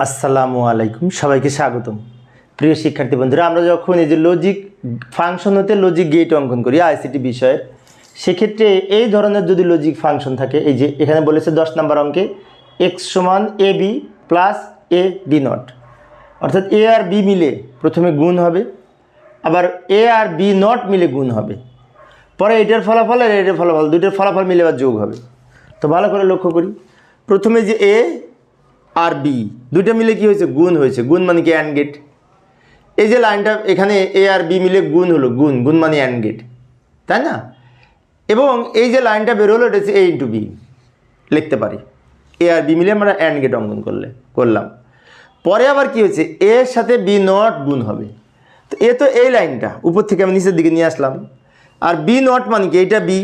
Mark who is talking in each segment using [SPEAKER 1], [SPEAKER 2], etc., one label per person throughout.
[SPEAKER 1] আসসালামু আলাইকুম, সবাইকে স্বাগতম। প্রিয় শিক্ষার্থী বন্ধুরা, আমরা যখন এই যে লজিক ফাংশন হতে লজিক গেট অঙ্কন করি আইসিটি বিষয়ের সেক্ষেত্রে এই ধরনের যদি লজিক ফাংশন থাকে, এই যে এখানে বলেছে দশ নম্বর অঙ্কে এক্স সমান A B plus A B not অর্থাৎ এ আর বি মিলে প্রথমে গুণ হবে, আবার এ আর বি নট মিলে গুণ হবে। পরে এটার ফলাফল আর এটার ফলাফল, দুইটার ফলাফল মিলে আবার যোগ হবে। তো ভালো করে লক্ষ্য করি। প্রথমে যে এ আর বি দুইটা মিলে কি হয়েছে? গুণ হয়েছে। গুণ মানে কি? অ্যান্ড গেট এই যে লাইনটা, এখানে এ আর বি মিলে গুণ হলো। গুণ গুণ মানে অ্যান্ড গেট তাই না? এবং এই যে লাইনটা বের হলো, এটা হচ্ছে এ ইন্টু বি লিখতে পারি। এ আর বি মিলে আমরা অ্যান্ড গেট অঙ্কন করলে, করলাম। পরে আবার কি হয়েছে? এর সাথে বি নট গুণ হবে। তো এ তো এই লাইনটা। উপর থেকে আমি নিচের দিকে নিয়ে আসলাম। আর বি নট মানে কি? এইটা বি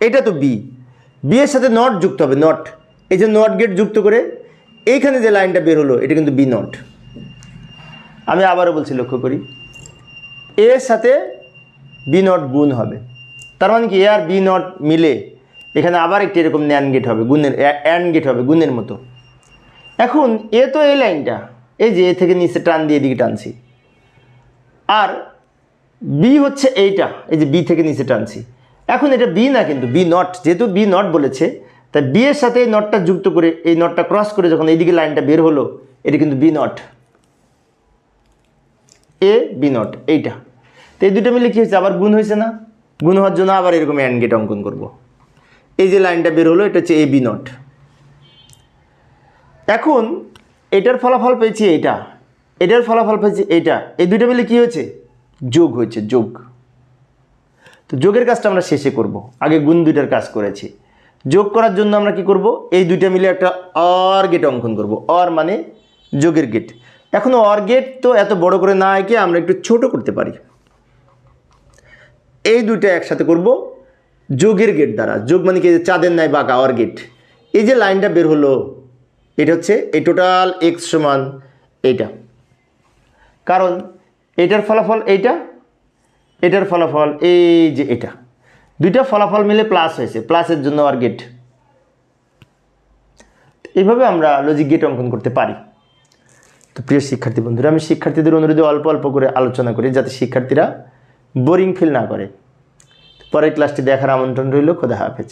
[SPEAKER 1] এটা তো বি বি এর সাথে নট যুক্ত হবে নট এই যে নট গেট যুক্ত করে এইখানে যে লাইনটা বের হলো, এটা কিন্তু বি নট। আমি আবারও বলছি, লক্ষ্য করি। এর সাথে বি নট গুণ হবে। তার মানে কি, এ আর বি নট মিলে এখানে আবার একটি এরকম ন্যান গেট হবে, গুণের অ্যান্ড গেট হবে, গুণের মতো। এখন এ তো এই লাইনটা, এই যে এ থেকে নিচে টান দিয়ে এদিকে টানছি। আর বি হচ্ছে এইটা, এই যে বি থেকে নিচে টানছি। এখন এটা বি না কিন্তু, বি নট, যেহেতু বি নট বলেছে তাই বি এর সাথে এই নটটা যুক্ত করে, এই নটটা ক্রস করে যখন এইদিকে লাইনটা বের হলো, এটা কিন্তু B not A B not এইটা। তো এই দুটো মিলে কী হয়েছে? আবার গুণ হয়েছে না? গুণ হওয়ার জন্য আবার এরকম অ্যান্ড গেট অঙ্কন করব। এই যে লাইনটা বের হলো, এটা হচ্ছে এ বি নট এখন, এটার ফলাফল পেয়েছি এইটা। এটার ফলাফল পেয়েছি এইটা। এই দুটো মিলে কী হয়েছে? যোগ হয়েছে, যোগ। তো যোগের কাজটা আমরা শেষে করব। আগে গুণ দুইটার কাজ করেছি। যোগ করার জন্য আমরা কি করব? এই দুইটা মিলে একটা অর গেট অঙ্কন করব। অর মানে যোগের গেট এখন অর গেট তো এত বড় করে না এঁকে আমরা একটু ছোট করতে পারি। এই দুইটা একসাথে করব যোগের গেট দ্বারা। যোগ মানে কি? চাঁদের নাই বাঁকা, অর গেট এই যে লাইনটা বের হলো, এটা হচ্ছে এই টোটাল এক্স সমান এইটা। কারণ এটার ফলাফল এইটা, এটার ফলাফল এই যে এটা। দুইটা ফলাফল মিলে প্লাস হয়েছে প্লাসের জন্য আর গেট এইভাবে আমরা লজিক গেট অঙ্কন করতে পারি। তো প্রিয় শিক্ষার্থী বন্ধুরা, আমি শিক্ষার্থীদের অনুরোধে অল্প অল্প করে আলোচনা করি যাতে শিক্ষার্থীরা বোরিং ফিল না করে। পরের ক্লাসটি দেখার আমন্ত্রণ রইল, খোদা হাফেজ।